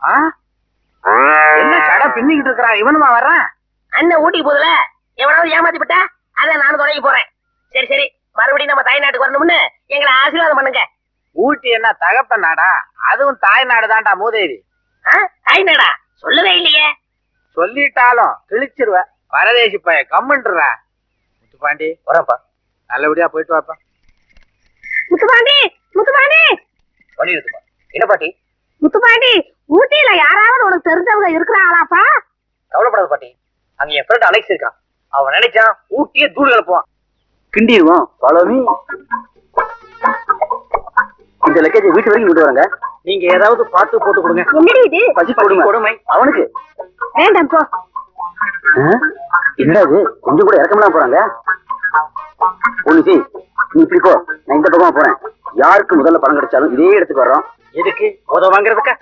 ஆ? என்ன சடை பின்னிக்கிட்டு இருக்கிறான்? இவனுமா வர்றான்? அண்ணன் ஊட்டிக்கு போதுல எவனாவது ஏமாத்தி விட்டா அத நானும் தொடங்கி போறேன். சரி சரி. மறுபடியும் நம்ம தாய்நாட்டுக்கு வரணும்னு எங்களை ஆசீர்வாதம் பண்ணுங்க. ஊட்டி என்ன தகப்ப நாடா? அதுவும் தாய் நாடு தான்டா மூதேவி. ஆ? தாய்நாடா? சொல்லவே இல்லையே. சொல்லிட்டாலும் கிழிச்சிருவ. பரதேசி பைய கம்முன்றா முத்துப்பாண்டி. வரப்பா நல்லபடியா போயிட்டு வாப்பா. முத்துப்பாண்டி! முத்துப்பாண்டி! வழி இருக்குப்பா என்ன பாட்டி? முத்துப்பாண்டி! ஊட்டியில யாராவது உனக்கு தெரிஞ்சவங்க இருக்கிறாங்களாப்பா? கவலைப்படாத பாட்டி. அங்க என் ஃப்ரெண்ட் அலெக்ஸ் இருக்கான். அவன் நினைச்சான் ஊட்டியே தூள் கிளப்புவான் கிண்டிடுவோம் பழமி இந்த லக்கேஜ் வீட்டு வரைக்கும் கொண்டு வரங்க. நீங்க ஏதாவது பார்த்து போட்டு கொடுங்க. என்னடி இது? பசி கொடுமை கொடுமை. அவனுக்கு. வேண்டாம் போ? என்னடா இது? கொஞ்சம் கூட இறக்கமெல்லாம் போறாங்க. ஒண்ணு நீ இப்படி போ. நான் இந்த பக்கமா போறேன். யாருக்கு முதல்ல பணம் கிடைச்சாலும் இதே இடத்துக்கு வர்றோம். எதுக்கு? உதவ வாங்குறதுக்கா?